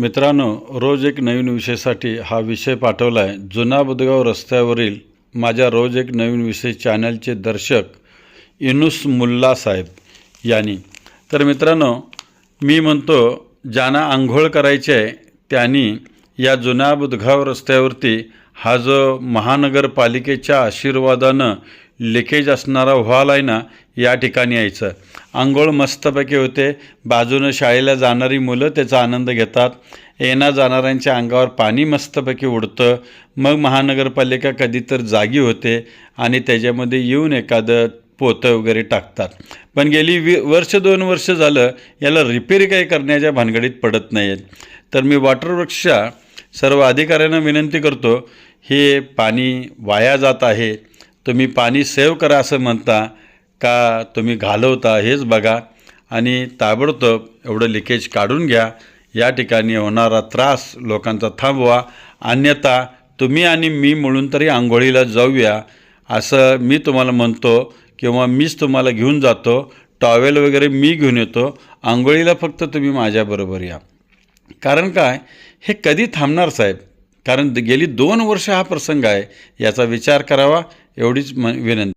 मित्रांनो रोज एक नवीन विषयासाठी हा विषय पाठवला आहे जुना बुदगाव रस्त्यावरील माझ्या रोज एक नवीन विषय चॅनलचे दर्शक इनुस मुल्ला साहेब यांनी. तर मित्रांनो मी म्हणतो ज्यांना आंघोळ करायची आहे त्यांनी या जुन्या बुदगाव रस्त्यावरती हा जो महानगरपालिकेच्या आशीर्वादानं लिकेज असणारा व्हॉल आहे ना या ठिकाणी यायचं. आंघोळ मस्तपैकी होते. बाजूनं शाळेला जाणारी मुलं त्याचा आनंद घेतात. येणा जाणाऱ्यांच्या अंगावर पाणी मस्तपैकी उडतं. मग महानगरपालिका कधी तर जागी होते आणि त्याच्यामध्ये येऊन एखादं पोतं वगैरे टाकतात. पण गेली वी वर्ष दोन वर्ष झालं याला रिपेअर काही करण्याच्या भानगडीत पडत नाही आहेत तर मी वॉटरवर्क्सच्या सर्व अधिकाऱ्यांना विनंती करतो हे पाणी वाया जात आहे. तुम्ही पाणी सेव्ह करा असं म्हणता का तुम्ही घालवता हेच बघा आणि ताबडतोब एवढं लिकेज काढून घ्या. या ठिकाणी होणारा त्रास लोकांचा थांबवा. अन्यथा तुम्ही आणि मी मिळून तरी आंघोळीला जाऊया. असं मी तुम्हाला म्हणतो किंवा मीच तुम्हाला घेऊन जातो. टॉवेल वगैरे मी घेऊन येतो. आंघोळीला फक्त तुम्ही माझ्याबरोबर या. कारण काय? हे कधी थांबणार साहेब? कारण गेली दोन वर्ष हा प्रसंग आहे. याचा विचार करावा. एवढीच म विनंती.